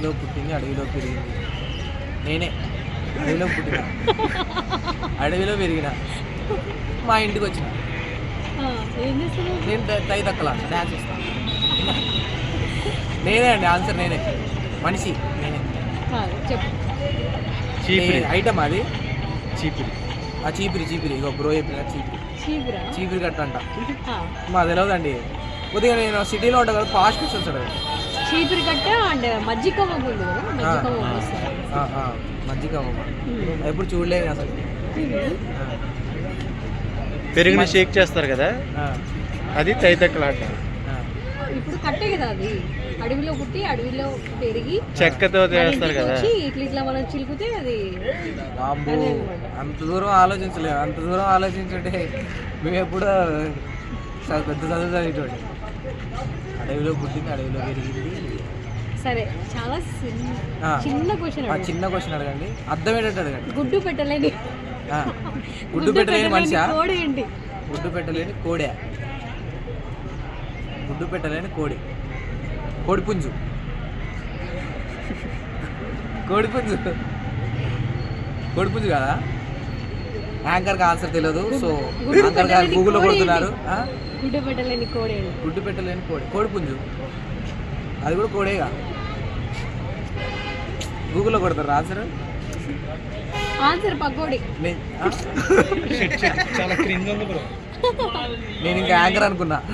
అడవిలో పుట్టింది అడవిలో పెరిగింది. నేనే అడవిలో పుట్టిన. అడవిలో పెరిగిన. మా ఇంటికి వచ్చిన. ఆ, ఏం చేస్తున్నావు? నేను త- తక్కల డ్యాన్స్ ఇస్తాను నేనే అండి ఆన్సర్ నేనే. మనిషి నేనే. చీపిరి. ఐటమ్ అది? చీపిరి. ఆ చీపిరి చీపిరి. ఇగో బ్రో చెప్పిన చీపిరి. చీపురా? చీపిరి కట్ట అంట. ఆ, మా తెలియదండి కొద్దిగా నేను సిటీలో ఉంటాను కదా ఫాస్ట్ క్వశ్చన్స్ అడగండి చీపురు కట్ట అండ్ మజ్జిగ ఉంది కదా మజ్జిగ మజ్జిగ. ఎప్పుడు చూడలేదు అసలు. పెరుగుని షేక్ చేస్తారు కదా? అది తైతక్కలాట. ఇప్పుడు కట్టే కదా అది. అడవిలో పుట్టి అడవిలో పెరిగి చెక్కతో చేస్తారు కదా? ఇట్లా ఇట్లా మనం చిలుకుతే అది. అంత దూరం ఆలోచించలేము అంత దూరం ఆలోచించుంటే మేము ఎప్పుడు పెద్ద చదువు చదివేటోడి అడవిలో పుట్టింది అడవిలో పెరిగింది. సరే చాలా చిన్న క్వశ్చన్ చిన్న క్వశ్చన్ అడగండి. అర్థమయ్యేటట్టు అడగండి. గుడ్డు పెట్టలేని గుడ్డు పెట్టలేని మనిషా? కోడి ఏంటి? గుడ్డు పెట్టలేని కోడే. గుడ్డు పెట్టలేని కోడి. కోడి పుంజు కోడి పుంజు కోడి పుంజు కదా? యాంకర్కి ఆన్సర్ తెలియదు సో గుడ్డు యాంకర్ గారు పెట్టలేని గూగుల్లో కోడి కొడుతున్నారు? గుడ్డు పెట్టలేని కోడి గుడ్డు పెట్టలేని కోడి. కోడి పుంజు. అది కూడా కోడేగా. గూగుల్లో కొడతారు ఆన్సర్ ఆన్సర్ పకోడి. ఆ? చాలా క్రింజ్ ఉంది బ్రో నేను ఇంకా యాంకర్ అనుకున్నా.